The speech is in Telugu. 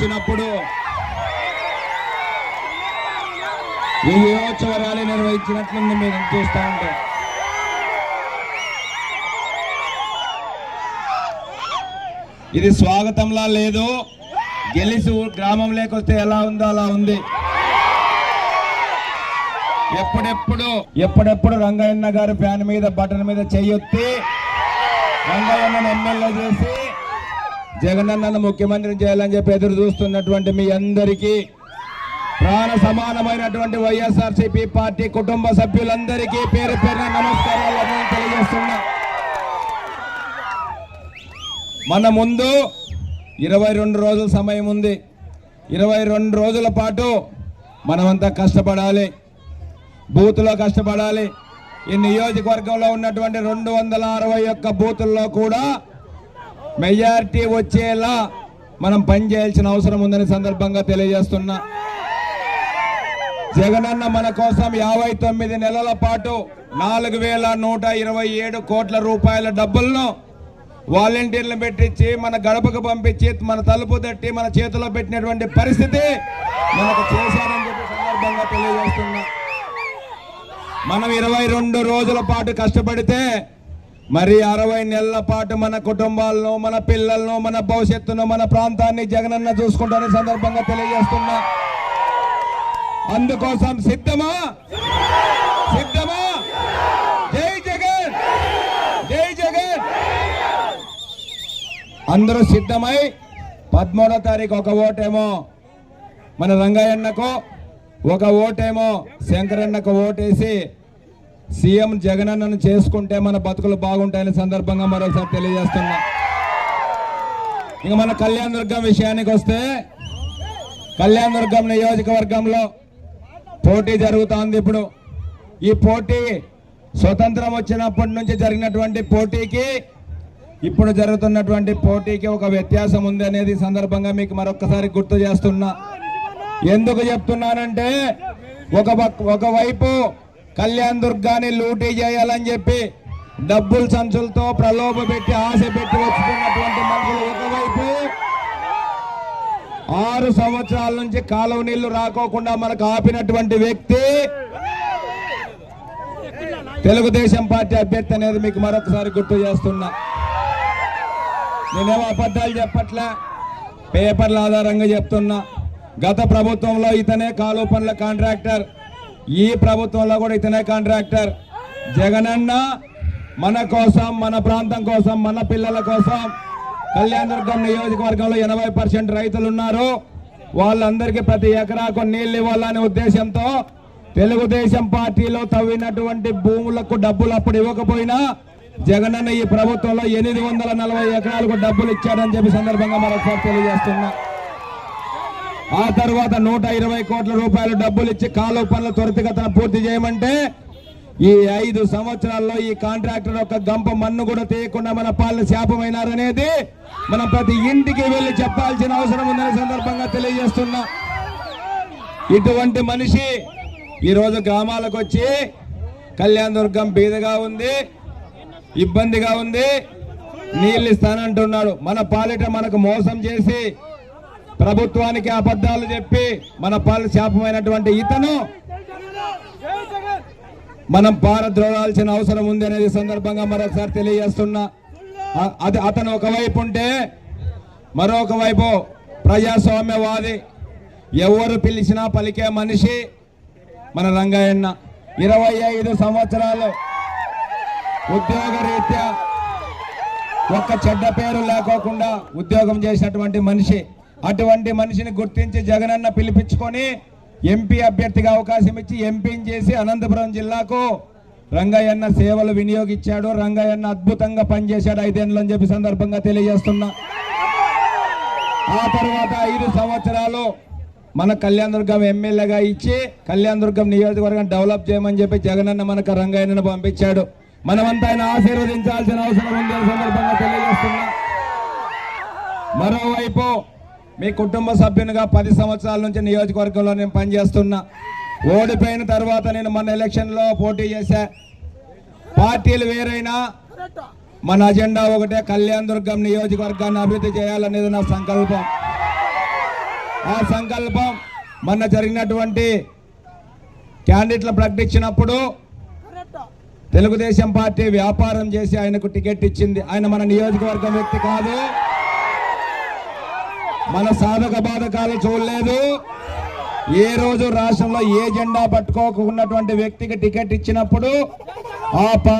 వచ్చినప్పుడు విజయోత్సవ ర్యాలీ నిర్వహించినట్లుంది మీరు చూస్తూ ఉంటే. ఇది స్వాగతంలా లేదు. గెలిసి గ్రామం లేకొస్తే వస్తే ఎలా ఉందో అలా ఉంది. ఎప్పుడెప్పుడు ఎప్పుడెప్పుడు రంగయ్యన్న గారి ఫ్యాన్ మీద బటన్ మీద చెయ్యొత్తి రంగయ్యన్నను ఎమ్మెల్యే చేసి జగనన్నను ముఖ్యమంత్రి చేయాలని చెప్పి ఎదురు చూస్తున్నటువంటి మీ అందరికీ ప్రాణ సమానమైనటువంటి వైఎస్ఆర్సీపీ పార్టీ కుటుంబ సభ్యులందరికీ పేరు పేరున నమస్కారాలు తెలియజేస్తున్నా. మన ముందు ఇరవై రెండు రోజుల సమయం ఉంది. ఇరవై రెండు రోజుల పాటు మనమంతా కష్టపడాలి. బూత్లో కష్టపడాలి. ఈ నియోజకవర్గంలో ఉన్నటువంటి రెండు వందల అరవై ఒక్క బూతుల్లో కూడా మెజారిటీ వచ్చేలా మనం పనిచేయాల్సిన అవసరం ఉందని సందర్భంగా తెలియజేస్తున్నా. జగనన్న మన కోసం యాభై తొమ్మిది నెలల పాటు నాలుగు వేల నూట ఇరవై ఏడు కోట్ల రూపాయల డబ్బులను వాలంటీర్లు పెట్టించి మన గడపకు పంపించి మన తలుపు తట్టి మన చేతిలో పెట్టినటువంటి పరిస్థితి మనకు చేశారని చెప్పి సందర్భంగా తెలియజేస్తున్నా. మనం ఇరవై రెండు రోజుల పాటు కష్టపడితే మరి అరవై నెలల పాటు మన కుటుంబాలను మన పిల్లలను మన భవిష్యత్తును మన ప్రాంతాన్ని జగనన్న చూసుకుంటారని సందర్భంగా తెలియజేస్తున్నా. అందుకోసం సిద్ధమా? సిద్ధమా? జై జగన్! జై జగన్! అందరూ సిద్ధమై పదమూడో తారీఖు ఒక ఓటేమో మన రంగయ్యన్నకు ఒక ఓటేమో శంకరన్నకు ఓటేసి సీఎం జగనన్నను చేసుకుంటే మన బతుకులు బాగుంటాయని సందర్భంగా మరోసారి తెలియజేస్తున్నా. ఇక మన కళ్యాణ దుర్గం విషయానికి వస్తే కళ్యాణ దుర్గం నియోజకవర్గంలో పోటీ జరుగుతోంది ఇప్పుడు. ఈ పోటీ స్వతంత్రం వచ్చినప్పటి నుంచి జరిగినటువంటి పోటీకి ఇప్పుడు జరుగుతున్నటువంటి పోటీకి ఒక వ్యత్యాసం ఉంది అనేది సందర్భంగా మీకు మరొకసారి గుర్తు చేస్తున్నా. ఎందుకు చెప్తున్నానంటే ఒక ఒకవైపు కళ్యాణ్ దుర్గాన్ని లూటీ చేయాలని చెప్పి డబ్బుల సంచులతో ప్రలోభ పెట్టి ఆశ పెట్టి వచ్చుకున్నటువంటి మనుషులు ఒకవైపు ఆరు సంవత్సరాల నుంచి కాలువ నీళ్ళు రాకోకుండా మనకు ఆపినటువంటి వ్యక్తి తెలుగుదేశం పార్టీ అభ్యర్థి అనేది మీకు మరొకసారి గుర్తు చేస్తున్నా. నేనేమో అబద్ధాలు చెప్పట్లే? పేపర్ల ఆధారంగా చెప్తున్నా. గత ప్రభుత్వంలో ఇతనే కాలువ పనుల కాంట్రాక్టర్. ఈ ప్రభుత్వంలో కూడా ఇతనే కాంట్రాక్టర్. జగనన్న మన కోసం మన ప్రాంతం కోసం మన పిల్లల కోసం కళ్యాణదుర్గం నియోజకవర్గంలో ఎనభై పర్సెంట్ రైతులు ఉన్నారు వాళ్ళందరికీ ప్రతి ఎకరాకు నీళ్ళు ఇవ్వాలనే ఉద్దేశంతో తెలుగుదేశం పార్టీలో తవ్వినటువంటి భూములకు డబ్బులు అప్పుడు ఇవ్వకపోయినా జగనన్న ఈ ప్రభుత్వంలో ఎనిమిది వందల నలభై ఎకరాలకు డబ్బులు ఇచ్చాడని చెప్పి సందర్భంగా మరొకసారి తెలియజేస్తున్నా. ఆ తర్వాత నూట ఇరవై కోట్ల రూపాయలు డబ్బులు ఇచ్చి కాలువ పనులు త్వరితగతన పూర్తి చేయమంటే ఈ ఐదు సంవత్సరాల్లో ఈ కాంట్రాక్టర్ ఒక గంప మన్ను కూడా తీయకుండా మన పాలన శాపమైనారనేది మనం ప్రతి ఇంటికి వెళ్ళి చెప్పాల్సిన అవసరం ఉందనే సందర్భంగా తెలియజేస్తున్నా. ఇటువంటి మనిషి ఈరోజు గ్రామాలకు వచ్చి కళ్యాణ దుర్గం బీదగా ఉంది ఇబ్బందిగా ఉంది నీళ్ళు ఇస్తానంటున్నాడు. మన పాలిట మనకు మోసం చేసి ప్రభుత్వానికి అబద్ధాలు చెప్పి మన పాలు శాపమైనటువంటి ఇతను మనం పారద్రోలాల్సిన అవసరం ఉంది అనేది సందర్భంగా మరొకసారి తెలియజేస్తున్నా. అది అతను ఒకవైపు ఉంటే మరొక వైపు ప్రజాస్వామ్యవాది. ఎవరు పిలిచినా పలికే మనిషి మన రంగయ్యన్న. ఇరవై ఐదు సంవత్సరాలు ఉద్యోగ రీత్యా ఒక్క చెడ్డ పేరు లేకోకుండా ఉద్యోగం చేసినటువంటి మనిషి. అటువంటి మనిషిని గుర్తించి జగనన్న పిలిపించుకొని ఎంపీ అభ్యర్థిగా అవకాశం ఇచ్చి ఎంపీని చేసి అనంతపురం జిల్లాకు రంగయ్యన్న సేవలు వినియోగించాడు రంగయ్యన్న అద్భుతంగా పనిచేశాడు ఐదేళ్ళు అని చెప్పి సందర్భంగా తెలియజేస్తున్నా. ఆ తర్వాత ఐదు సంవత్సరాలు మన కళ్యాణ దుర్గం ఎమ్మెల్యేగా ఇచ్చి కళ్యాణ దుర్గం నియోజకవర్గం డెవలప్ చేయమని చెప్పి జగనన్న మనకు రంగయ్యను పంపించాడు. మనమంతా ఆయన ఆశీర్వదించాల్సిన అవసరం ఉంది సందర్భంగా తెలియజేస్తున్నా. మరోవైపు మీ కుటుంబ సభ్యునిగా పది సంవత్సరాల నుంచి నియోజకవర్గంలో నేను పనిచేస్తున్నా ఓడిపోయిన తర్వాత నేను మన ఎలక్షన్లో పోటీ చేశా. పార్టీలు వేరైనా మన అజెండా ఒకటే కళ్యాణ్ దుర్గం నియోజకవర్గాన్ని అభివృద్ధి చేయాలనేది నా సంకల్పం. ఆ సంకల్పం మొన్న జరిగినటువంటి క్యాండిడేట్లు ప్రకటించినప్పుడు తెలుగుదేశం పార్టీ వ్యాపారం చేసి ఆయనకు టికెట్ ఇచ్చింది. ఆయన మన నియోజకవర్గం వ్యక్తి కాదు. మన సాధక బాధకాలు చూడలేదు. ఏ రోజు రాష్ట్రంలో ఏ జెండా పట్టుకోకున్నటువంటి వ్యక్తికి టికెట్ ఇచ్చినప్పుడు ఆ పార్టీ